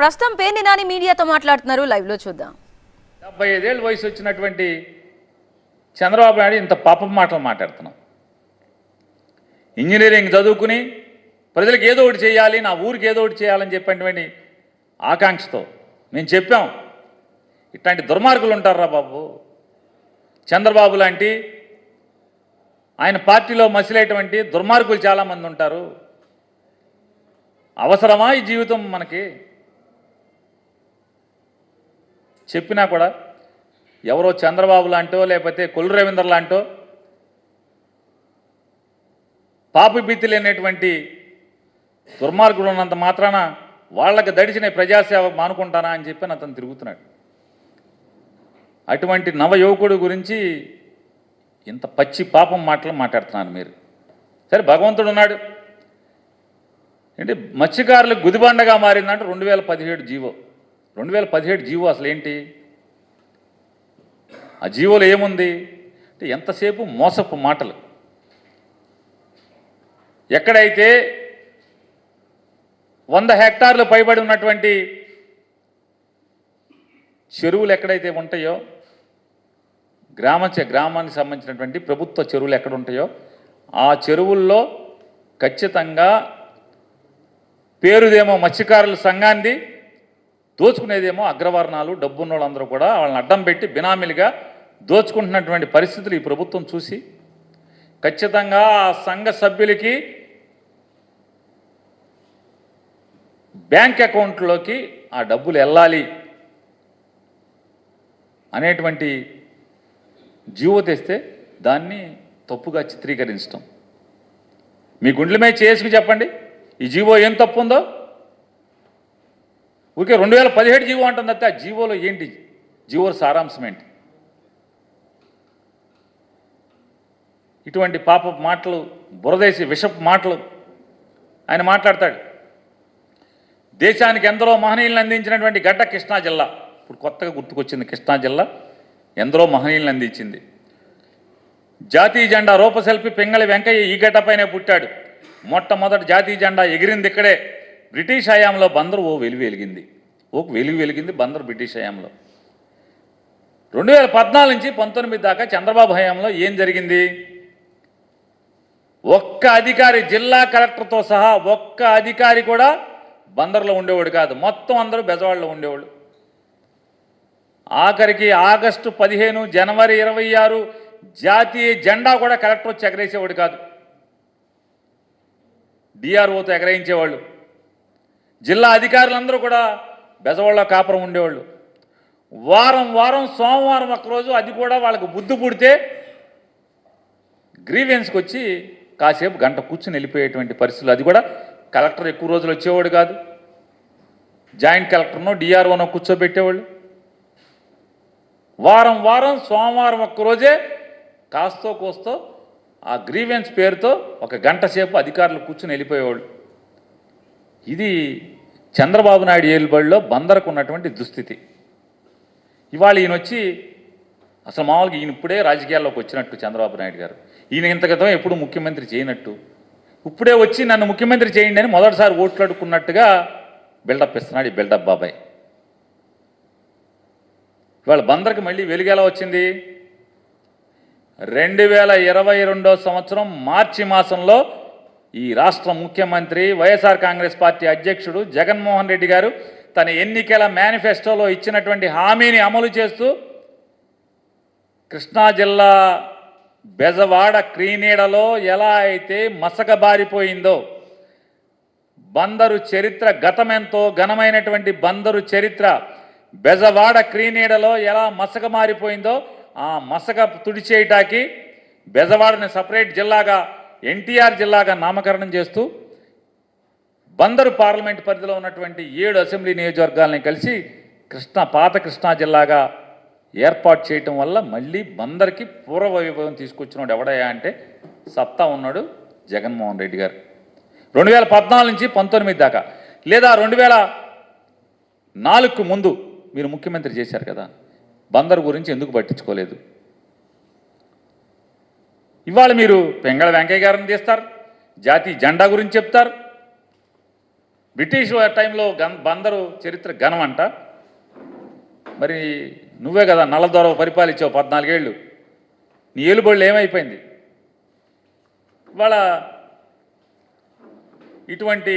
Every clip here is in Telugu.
ప్రస్తుతం పేర్ని నాని మీడియాతో మాట్లాడుతున్నారు లైవ్లో చూద్దాం. డెబ్బై ఐదేళ్ళు వయసు వచ్చినటువంటి చంద్రబాబు నాయుడు ఇంత పాపం మాటలు మాట్లాడుతున్నాం. ఇంజనీరింగ్ చదువుకుని ప్రజలకు ఏదో ఒకటి చేయాలి నా ఊరికి ఏదో ఒకటి చేయాలని చెప్పినటువంటి ఆకాంక్షతో మేము చెప్పాం. ఇట్లాంటి దుర్మార్గులు ఉంటారా బాబు. చంద్రబాబు లాంటి ఆయన పార్టీలో మసిలేటువంటి దుర్మార్గులు చాలామంది ఉంటారు. అవసరమా ఈ జీవితం మనకి? చెప్పినా కూడా ఎవరో చంద్రబాబు లాంటో లేకపోతే కొల్లు రవీంద్ర లాంటో పాపి భీతి లేనటువంటి దుర్మార్గుడు ఉన్నంత మాత్రాన వాళ్ళకి దడిచిన ప్రజాసేవ మానుకుంటానా అని చెప్పి అతను తిరుగుతున్నాడు. అటువంటి నవ యువకుడు గురించి ఇంత పచ్చి పాపం మాటలు మాట్లాడుతున్నారు మీరు. సరే భగవంతుడు ఉన్నాడు. ఏంటి? మత్స్యకారులకు గుదిబండగా మారిందంటే రెండు వేల పదిహేడు జీవో. రెండు వేల పదిహేడు జీవో అసలు ఏంటి ఆ జీవోలో ఏముంది? అంటే ఎంతసేపు మోసపు మాటలు? ఎక్కడైతే వంద హెక్టార్లు పైబడి ఉన్నటువంటి చెరువులు ఎక్కడైతే ఉంటాయో గ్రామ గ్రామానికి సంబంధించినటువంటి ప్రభుత్వ చెరువులు ఎక్కడ ఉంటాయో ఆ చెరువుల్లో ఖచ్చితంగా పేరుదేమో మత్స్యకారుల సంఘాన్ని దోచుకునేదేమో అగ్రవర్ణాలు డబ్బున్న వాళ్ళందరూ కూడా వాళ్ళని అడ్డం పెట్టి బినామీలుగా దోచుకుంటున్నటువంటి పరిస్థితులు ఈ ప్రభుత్వం చూసి ఖచ్చితంగా ఆ సంఘ సభ్యులకి బ్యాంక్ అకౌంట్లోకి ఆ డబ్బులు వెళ్ళాలి అనేటువంటి జీవో తెస్తే దాన్ని తప్పుగా చిత్రీకరించడం మీ గుండెల మీద చేసుకు చెప్పండి. ఈ జీవో ఏం తప్పు ఉందో ఊరికే రెండు వేల పదిహేడు జీవో అంటుంది తప్పితే ఆ జీవోలో ఏంటి? జీవో సారాంశం ఏంటి? ఇటువంటి పాప మాటలు బురదేసి విషపు మాటలు ఆయన మాట్లాడతాడు. దేశానికి ఎందరో మహనీయులను అందించినటువంటి గడ్డ కృష్ణా జిల్లా. ఇప్పుడు కొత్తగా గుర్తుకొచ్చింది కృష్ణా జిల్లా. ఎందరో మహనీయులను అందించింది. జాతీయ జెండా రూపశిల్పి పింగళి వెంకయ్య ఈ గడ్డపైనే పుట్టాడు. మొట్టమొదటి జాతీయ జెండా ఎగిరింది ఇక్కడే. బ్రిటిష్ హయాంలో బందరు ఓ వెలుగు వెలిగింది. ఓ వెలుగు వెలిగింది బందరు బ్రిటిష్ హయాంలో. రెండు వేల పద్నాలుగు నుంచి పంతొమ్మిది దాకా చంద్రబాబు హయాంలో ఏం జరిగింది? ఒక్క అధికారి జిల్లా కలెక్టర్తో సహా ఒక్క అధికారి కూడా బందర్లో ఉండేవాడు కాదు. మొత్తం అందరూ బెజవాడలో ఉండేవాళ్ళు. ఆఖరికి ఆగస్టు పదిహేను జనవరి ఇరవై ఆరు జాతీయ జెండా కూడా కలెక్టర్ వచ్చి ఎగరేసేవాడు కాదు. డిఆర్ఓతో ఎగరేయించేవాళ్ళు. జిల్లా అధికారులందరూ కూడా బెజవాళ్ళ కాపురం ఉండేవాళ్ళు. వారం వారం సోమవారం ఒకరోజు అది కూడా వాళ్ళకు బుద్ధి పుడితే గ్రీవెన్స్కి వచ్చి కాసేపు గంట కూర్చుని వెళ్ళిపోయేటువంటి పరిస్థితులు. అది కూడా కలెక్టర్ ఎక్కువ రోజులు వచ్చేవాడు కాదు. జాయింట్ కలెక్టర్నో డిఆర్ఓనో కూర్చోబెట్టేవాళ్ళు. వారం వారం సోమవారం ఒక్కరోజే కాస్తో కోస్తో ఆ గ్రీవెన్స్ పేరుతో ఒక గంట సేపు అధికారులు కూర్చుని వెళ్ళిపోయేవాళ్ళు. ఇది చంద్రబాబు నాయుడు ఏలుబడిలో బందరకు ఉన్నటువంటి దుస్థితి. ఇవాళ ఈయన వచ్చి అసలు మామూలుగా ఈయన ఇప్పుడే రాజకీయాల్లోకి వచ్చినట్టు చంద్రబాబు నాయుడు గారు. ఈయన ఇంత క్రితం ఎప్పుడు ముఖ్యమంత్రి చేయనట్టు. ఇప్పుడే వచ్చి నన్ను ముఖ్యమంత్రి చేయండి అని మొదటిసారి ఓట్లాడుకున్నట్టుగా బిల్డప్ ఇస్తున్నాడు ఈ బిల్డప్ బాబాయ్. ఇవాళ బందర్కి మళ్ళీ వెలుగేలా వచ్చింది? రెండు వేల ఇరవై రెండో సంవత్సరం మార్చి మాసంలో ఈ రాష్ట్ర ముఖ్యమంత్రి వైఎస్ఆర్ కాంగ్రెస్ పార్టీ అధ్యక్షుడు జగన్మోహన్ రెడ్డి గారు తన ఎన్నికల మేనిఫెస్టోలో ఇచ్చినటువంటి హామీని అమలు చేస్తూ కృష్ణా జిల్లా బెజవాడ క్రీనీడలో ఎలా అయితే మసకబారిపోయిందో బందరు చరిత్ర గతమెంతో ఘనమైనటువంటి బందరు చరిత్ర బెజవాడ క్రీనీడలో ఎలా మసక మారిపోయిందో ఆ మసక తుడిచేయటానికి బెజవాడని సపరేట్ జిల్లాగా ఎన్టీఆర్ జిల్లాగా నామకరణం చేస్తూ బందరు పార్లమెంట్ పరిధిలో ఉన్నటువంటి ఏడు అసెంబ్లీ నియోజకవర్గాలని కలిసి కృష్ణా పాత కృష్ణా జిల్లాగా ఏర్పాటు చేయటం వల్ల మళ్ళీ బందర్కి పూర్వ వైభవం తీసుకొచ్చినాడు ఎవడయ్యా అంటే సత్తా ఉన్నాడు జగన్మోహన్ రెడ్డి గారు. రెండు వేల పద్నాలుగు నుంచి పంతొమ్మిది దాకా లేదా రెండు వేల నాలుగుకు ముందు మీరు ముఖ్యమంత్రి చేశారు కదా. బందర్ గురించి ఎందుకు పట్టించుకోలేదు? ఇవాళ మీరు పెంగళ వెంకయ్య గారిని తీస్తారు జాతీయ జెండా గురించి చెప్తారు. బ్రిటిష్ టైంలో గన్ బందరు చరిత్ర ఘనం అంట మరి నువ్వే కదా నల్లదొర పరిపాలించావు పద్నాలుగేళ్ళు. నీ ఏలుబడులు ఏమైపోయింది? ఇవాళ ఇటువంటి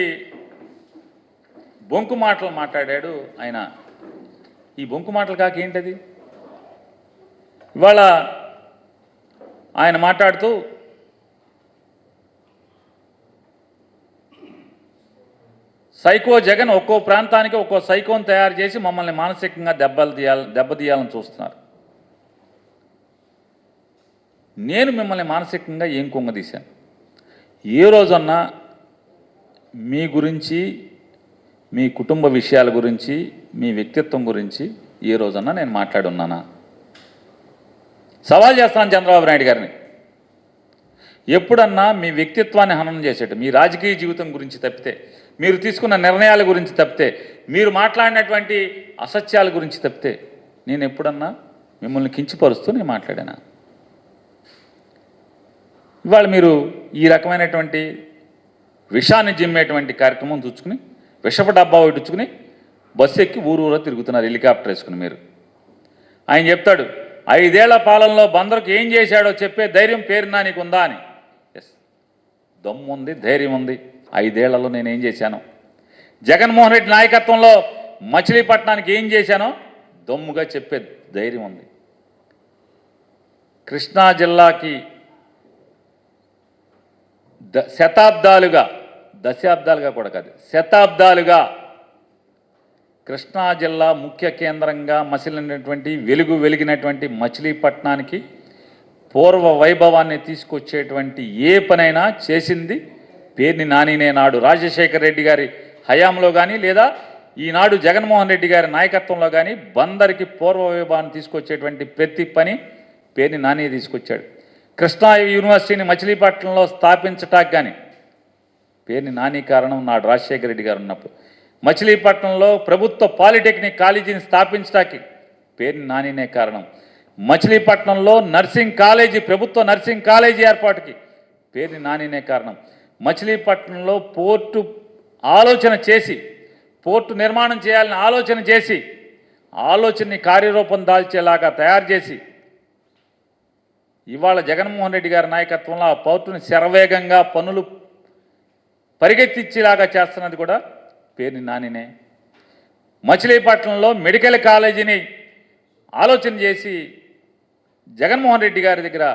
బొంకు మాటలు మాట్లాడాడు ఆయన. ఈ బొంకు మాటలు కాక ఏంటది? ఇవాళ ఆయన మాట్లాడుతూ సైకో జగన్ ఒక్కో ప్రాంతానికి ఒక్కో సైకోని తయారు చేసి మమ్మల్ని మానసికంగా దెబ్బలు తీయాలి దెబ్బతీయాలని చూస్తున్నారు. నేను మిమ్మల్ని మానసికంగా ఏం కుంగదీశాను ఏ రోజన్నా మీ గురించి మీ కుటుంబ విషయాల గురించి మీ వ్యక్తిత్వం గురించి ఏ రోజన్నా నేను మాట్లాడున్నానా సవాల్ చేస్తాను చంద్రబాబు నాయుడు గారిని. ఎప్పుడన్నా మీ వ్యక్తిత్వాన్ని హననం చేసేట మీ రాజకీయ జీవితం గురించి తప్పితే మీరు తీసుకున్న నిర్ణయాల గురించి తప్పితే మీరు మాట్లాడినటువంటి అసత్యాల గురించి తప్పితే నేను ఎప్పుడన్నా మిమ్మల్ని కించిపరుస్తూ నేను మాట్లాడానా? ఇవాళ మీరు ఈ రకమైనటువంటి విషాన్ని జిమ్మేటువంటి కార్యక్రమం చూసుకుని విషపు డబ్బా ఇటుచుకుని బస్సు ఎక్కి ఊరు ఊరో తిరుగుతున్నారు హెలికాప్టర్ వేసుకుని మీరు. ఆయన చెప్తాడు ఐదేళ్ళ పాలనలో బందరుకు ఏం చేశాడో చెప్పే ధైర్యం పేరునా నీకు ఉందా అని? ఎస్ దమ్ముంది ధైర్యం ఉంది ఐదేళ్ళలో నేను ఏం చేశాను? జగన్మోహన్ రెడ్డి నాయకత్వంలో మచిలీపట్నానికి ఏం చేశానో దమ్ముగా చెప్పే ధైర్యం ఉంది కృష్ణా జిల్లాకి ద శతాబ్దాలుగా దశాబ్దాలుగా కూడా కాదు శతాబ్దాలుగా కృష్ణా జిల్లా ముఖ్య కేంద్రంగా మసిలినటువంటి వెలుగు వెలిగినటువంటి మచిలీపట్నానికి పూర్వ వైభవాన్ని తీసుకొచ్చేటువంటి ఏ పనైనా చేసింది పేర్ని నానినే నాడు. రాజశేఖర రెడ్డి గారి హయాంలో కానీ లేదా ఈనాడు జగన్మోహన్ రెడ్డి గారి నాయకత్వంలో కానీ బందరికి పూర్వ వైభవాన్ని తీసుకొచ్చేటువంటి ప్రతి పని పేర్ని నాని తీసుకొచ్చాడు. కృష్ణా యూనివర్సిటీని మచిలీపట్నంలో స్థాపించటానికి కానీ పేరుని నాని కారణం నాడు రాజశేఖర రెడ్డి గారు ఉన్నప్పుడు. మచిలీపట్నంలో ప్రభుత్వ పాలిటెక్నిక్ కాలేజీని స్థాపించడానికి పేరు నానినే కారణం. మచిలీపట్నంలో నర్సింగ్ కాలేజీ ప్రభుత్వ నర్సింగ్ కాలేజీ ఏర్పాటుకి పేరు నానినే కారణం. మచిలీపట్నంలో పోర్టు ఆలోచన చేసి పోర్టు నిర్మాణం చేయాలని ఆలోచన చేసి ఆలోచనని కార్యరూపం దాల్చేలాగా తయారు చేసి ఇవాళ జగన్మోహన్ రెడ్డి గారి నాయకత్వంలో ఆ పోర్టుని శరవేగంగా పనులు పరిగెత్తిచ్చేలాగా చేస్తున్నది కూడా పేరుని నానినే. మచిలీపట్నంలో మెడికల్ కాలేజీని ఆలోచన చేసి జగన్మోహన్ రెడ్డి గారి దగ్గర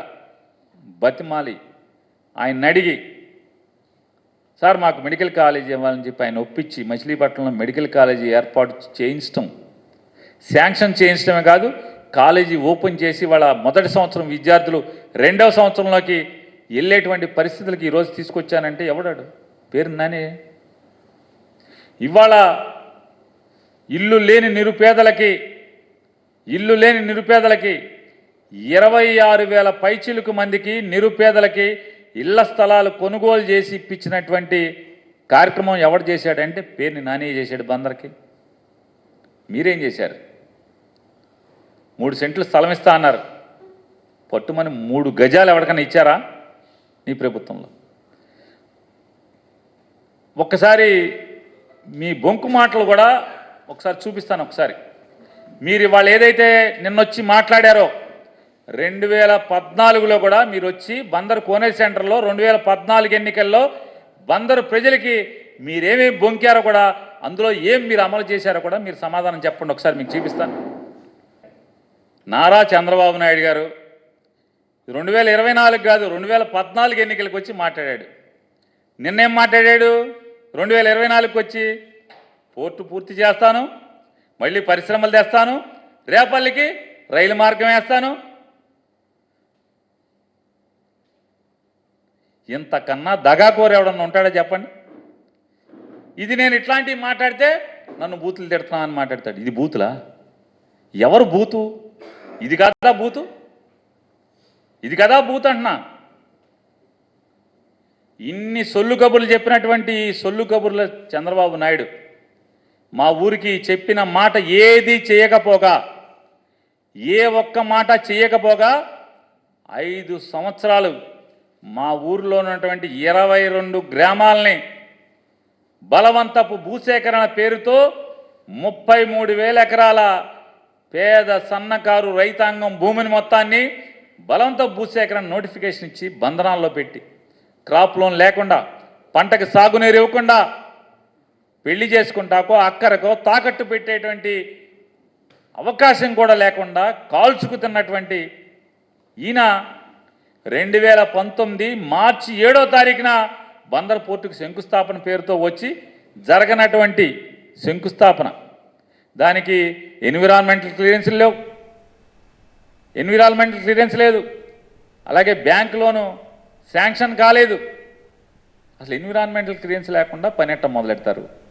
బతిమాలి. ఆయన అడిగి సార్ మాకు మెడికల్ కాలేజీ ఇవ్వాలని చెప్పి ఆయన ఒప్పించి మచిలీపట్నంలో మెడికల్ కాలేజీ ఏర్పాటు చేయించడం శాంక్షన్ చేయించడమే కాదు కాలేజీ ఓపెన్ చేసి వాళ్ళ మొదటి సంవత్సరం విద్యార్థులు రెండవ సంవత్సరంలోకి వెళ్ళేటువంటి పరిస్థితులకి ఈరోజు తీసుకొచ్చానంటే ఎవడాడు? పేరు నానే. ఇవాళ ఇల్లు లేని నిరుపేదలకి ఇల్లు లేని నిరుపేదలకి ఇరవై ఆరు వేల పైచిలుకు మందికి నిరుపేదలకి ఇళ్ళ స్థలాలు కొనుగోలు చేసి ఇప్పించినటువంటి కార్యక్రమం ఎవడు చేశాడంటే పేరుని నాని చేశాడు బందర్కి. మీరేం చేశారు? మూడు సెంట్లు స్థలం ఇస్తా అన్నారు. పట్టుమని మూడు గజాలు ఎవరికైనా ఇచ్చారా? నీ ప్రభుత్వంలో. ఒక్కసారి మీ బొంకు మాటలు కూడా ఒకసారి చూపిస్తాను ఒకసారి. మీరు ఇవాళ ఏదైతే నిన్నొచ్చి మాట్లాడారో రెండు వేల పద్నాలుగులో కూడా మీరు వచ్చి బందరు కోనేరు సెంటర్లో రెండు వేల పద్నాలుగు ఎన్నికల్లో బందరు ప్రజలకి మీరేమేమి బొంకారో కూడా అందులో ఏం మీరు అమలు చేశారో కూడా మీరు సమాధానం చెప్పండి. ఒకసారి మీకు చూపిస్తాను. నారా చంద్రబాబు నాయుడు గారు రెండు వేల ఇరవై నాలుగు కాదు రెండు వేల పద్నాలుగు ఎన్నికలకు వచ్చి మాట్లాడాడు. నిన్నేం మాట్లాడాడు? రెండు వేల ఇరవై నాలుగుకి వచ్చి పోర్టు పూర్తి చేస్తాను మళ్ళీ పరిశ్రమలు తెస్తాను రేపల్లికి రైలు మార్గం వేస్తాను. ఇంతకన్నా దగాకోరు ఎవడన్నా ఉంటాడో చెప్పండి? ఇది నేను ఇట్లాంటివి మాట్లాడితే నన్ను బూతులు తిడుతున్నాను అని మాట్లాడతాడు. ఇది బూతులా? ఎవరు బూతు? ఇది కదా బూతు? ఇది కదా బూత్ అంటున్నా. ఇన్ని సొల్లు కబుర్లు చెప్పినటువంటి సొల్లు కబుర్ల చంద్రబాబు నాయుడు మా ఊరికి చెప్పిన మాట ఏది చేయకపోగా ఏ ఒక్క మాట చేయకపోగా ఐదు సంవత్సరాలు మా ఊరిలో ఉన్నటువంటి ఇరవై రెండు గ్రామాలని బలవంతపు భూసేకరణ పేరుతో ముప్పై మూడు వేల ఎకరాల పేద సన్నకారు రైతాంగం భూమిని మొత్తాన్ని బలవంతపు భూసేకరణ నోటిఫికేషన్ ఇచ్చి బంధనాల్లో పెట్టి క్రాప్ లోన్ లేకుండా పంటకు సాగునీరు ఇవ్వకుండా పెళ్ళి చేసుకుంటాకో అక్కరకో తాకట్టు పెట్టేటువంటి అవకాశం కూడా లేకుండా కాల్చుకుతున్నటువంటి ఈయన రెండు వేల పంతొమ్మిది మార్చి ఏడో తారీఖున బందర్ పోర్టుకు శంకుస్థాపన పేరుతో వచ్చి జరగనటువంటి శంకుస్థాపన. దానికి ఎన్విరాన్మెంటల్ క్లియరెన్స్ లేవు. ఎన్విరాన్మెంటల్ క్లియరెన్స్ లేదు. అలాగే బ్యాంక్ లోను శాంక్షన్ కాలేదు. అసలు ఎన్విరాన్మెంటల్ క్లియరెన్స్ లేకుండా పని ఎట్ట మొదలెడతారు?